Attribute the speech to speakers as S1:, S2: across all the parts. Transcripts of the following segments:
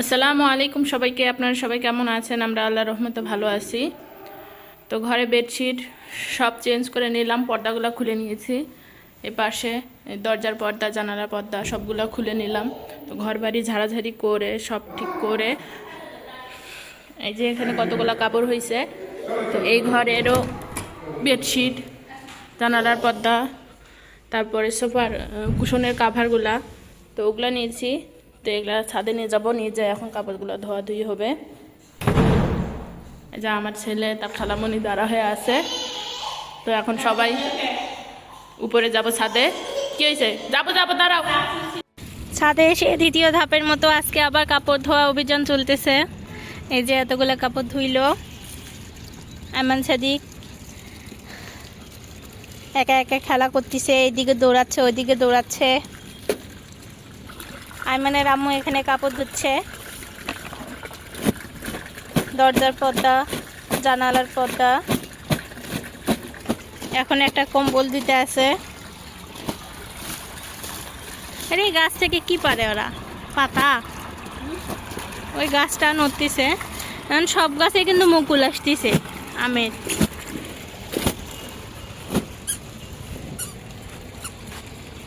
S1: আসসালামু আলাইকুম সবাইকে, আপনারা সবাই কেমন আছেন? আমরা আল্লাহ রহমতে ভালো আছি। তো ঘরে বেডশিট সব চেঞ্জ করে নিলাম, পর্দাগুলো খুলে নিয়েছি। এ পাশে দরজার পর্দা, জানালার পর্দা, সবগুলো খুলে নিলাম। তো ঘর বাড়ি ঝাড়াঝাড়ি করে, সব ঠিক করে। এই যে এখানে কতগুলো কাপড় হয়েছে তো এই ঘরেরও বেডশিট, জানালার পর্দা, তারপরে সোফার কুশনের কাভারগুলা তো ওগুলো নিয়েছি। তো এগুলা ছাদে নিয়ে যাব, নিয়ে যাই, এখন কাপড়গুলো ধোয়াধুয়ি হবে। যে আমার ছেলে, তার খালামণি দাঁড়া হয়ে আছে। তো এখন সবাই উপরে যাব ছাদে। কি হয়েছে? যাব যাব, দাঁড়াও।
S2: ছাদে এসে দ্বিতীয় ধাপের মতো আজকে আবার কাপড় ধোয়া অভিযান চলতেছে। এই যে এতগুলো কাপড় ধুইল। এমন সাদিক একা একা খেলা করতেছে, এইদিকে দৌড়াচ্ছে, ওইদিকে দৌড়াচ্ছে। আইমানের আম্মু এখানে কাপড় ধুচ্ছে। দরজার পর্দা, জানালার পর্দা। এখন একটা কম্বল দিতে আছে। আরে গাছ থেকে কি পারে ওরা? পাতা? ওই গাছটা নড়তিছে। এখন সব গাছে কিন্তু মুকুল আসতেছে, আমের।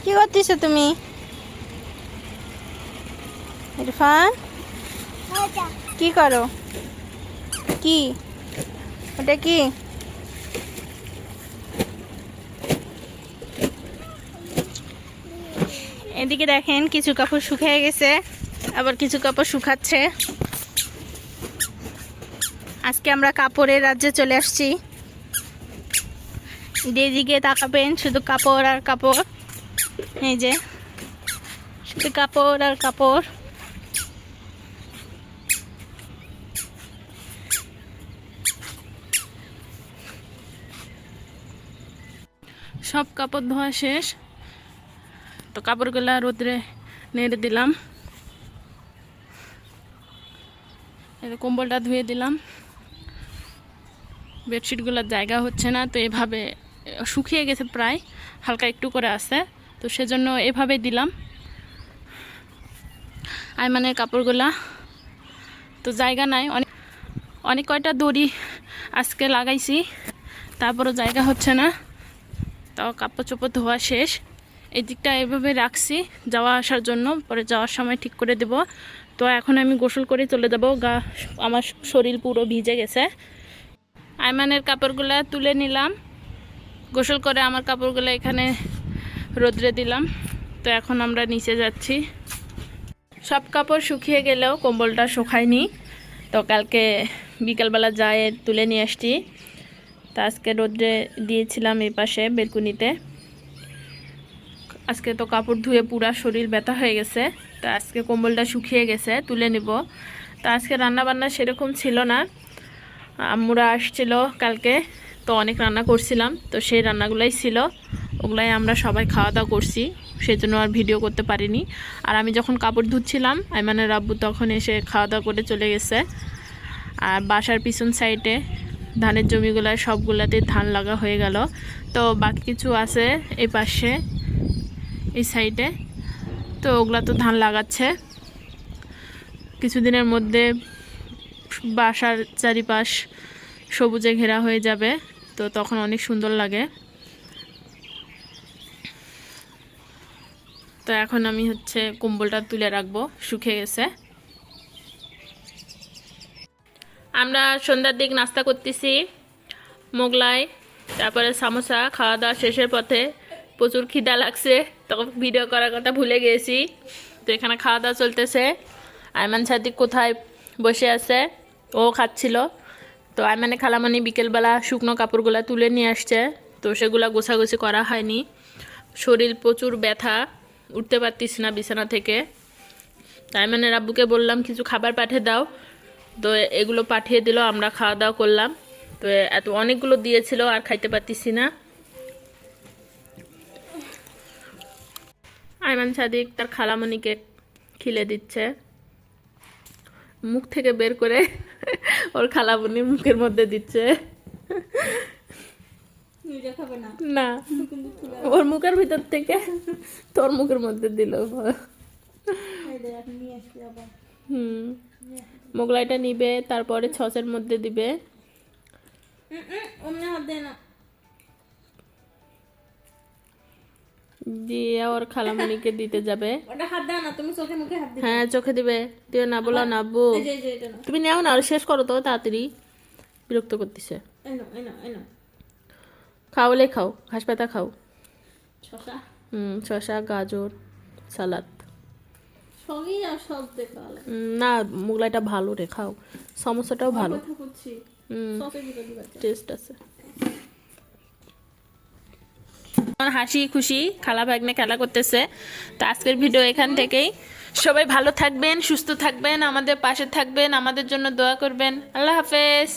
S2: কি করতেছো তুমি? ইরফান? কি করো? কি? ওটা কি? এদিকে দেখেন কিছু কাপড় শুকিয়ে গেছে আবার কিছু কাপড় শুকাচ্ছে। আজকে আমরা কাপড়ের রাজ্যে চলে আসছি। যেদিকে তাকাবেন শুধু কাপড় আর কাপড়। এই যে শুধু কাপড় আর কাপড়।
S1: সব কাপড় ধোয়া শেষ। তো কাপড়গুলো রোদ্রে নেড়ে দিলাম। কম্বলটা ধুয়ে দিলাম। বেডশিটগুলোর জায়গা হচ্ছে না, তো এভাবে শুকিয়ে গেছে প্রায়, হালকা একটু করে আছে। তো সেজন্য এভাবে দিলাম। আইমানের কাপড়গুলা, তো জায়গা নাই, অনেক অনেক কয়টা দড়ি আজকে লাগাইছি, তারপরও জায়গা হচ্ছে না। তাও কাপড় চোপড় ধোয়া শেষ। এই দিকটা এভাবে রাখছি, যাওয়া আসার জন্য। পরে যাওয়ার সময় ঠিক করে দেব। তো এখন আমি গোসল করে চলে যাব। গা, আমার শরীর পুরো ভিজে গেছে। আইমানের কাপড়গুলো তুলে নিলাম। গোসল করে আমার কাপড়গুলো এখানে রোদ্রে দিলাম। তো এখন আমরা নিচে যাচ্ছি। সব কাপড় শুকিয়ে গেলেও কম্বলটা শুকায়নি। তো কালকে বিকালবেলা যায় তুলে নিয়ে আসছি। তা আজকে রোদ্রে দিয়েছিলাম এই পাশে বেলকুনিতে। আজকে তো কাপড় ধুয়ে পুরা শরীর ব্যথা হয়ে গেছে, তা আজকে কম্বলটা শুকিয়ে গেছে, তুলে নিব। তা আজকে রান্না বান্না সেরকম ছিল না। আম্মুরা আসছিল কালকে, তো অনেক রান্না করছিলাম, তো সেই রান্নাগুলাই ছিল। ওগুলাই আমরা সবাই খাওয়া দাওয়া করছি সেই জন্য আর ভিডিও করতে পারিনি। আর আমি যখন কাপড় ধুচ্ছিলাম, আইমানের রাব্বু তখন এসে খাওয়া দাওয়া করে চলে গেছে। আর বাসার পিছন সাইডে ধানের জমিগুলায় সবগুলাতে ধান লাগা হয়ে গেল। তো বাকি কিছু আছে এই পাশে, এই সাইডে তো ওগুলা তো ধান লাগাচ্ছে। কিছুদিনের মধ্যে বাসার চারিপাশ সবুজে ঘেরা হয়ে যাবে। তো তখন অনেক সুন্দর লাগে। তো এখন আমি হচ্ছে কম্বলটা তুলে রাখব, শুকিয়ে গেছে। আমরা সন্ধ্যার দিক নাস্তা করতেছি, মোগলাই, তারপরে সামোসা খাওয়া দাওয়া শেষের পথে প্রচুর খিদা লাগছে, তখন ভিডিও করার কথা ভুলে গেছি। তো এখানে খাওয়া দাওয়া চলতেছে। আয়মান সাদিক কোথায় বসে আছে, ও খাচ্ছিল। তো আয়মানে খালামানি বিকেলবেলা শুকনো কাপড়গুলো তুলে নিয়ে আসছে, তো সেগুলো গোছাগুছি করা হয়নি। শরীর প্রচুর ব্যথা, উঠতে পারতিস না বিছানা থেকে। তাই মানে রাব্বুকে বললাম, কিছু খাবার পাঠিয়ে দাও। তো এগুলো পাঠিয়ে দিল আমরা খাওয়া দাওয়া করলাম। তো এত অনেকগুলো দিয়েছিল আর খাইতে পারতেছি না। আইমান সাদিক তার খালামণিকে খিলে দিচ্ছে। মুখ থেকে বের করে ওর খালামণি মুখের মধ্যে দিচ্ছে। না? ওর মুখের ভিতর থেকে তোর মুখের মধ্যে দিল। হুম। মোগলাইটা নিবে তারপরে সসের মধ্যে দিবে। দিয়ে ওর খালামণিকে দিতে যাবে।
S2: দাও
S1: হ্যাঁ চোখে দিবে। তুই না বলো না আব্বু তুমি নেও না আর শেষ করো তো তাড়াতাড়ি। বিরক্ত করতেছে। খাওয়ালে খাও ঘাস পাতা খাও।
S2: শশা
S1: হুম শসা গাজর সালাদ। না মোগলাইটা ভালো রে খাও। সমস্যাটাও ভালো। টেস্ট আছে। হাসি খুশি খালা ভাগ্নে খেলা করতেছে। তো আজকের ভিডিও এখান থেকেই। সবাই ভালো থাকবেন সুস্থ থাকবেন আমাদের পাশে থাকবেন আমাদের জন্য দোয়া করবেন। আল্লাহ হাফেজ।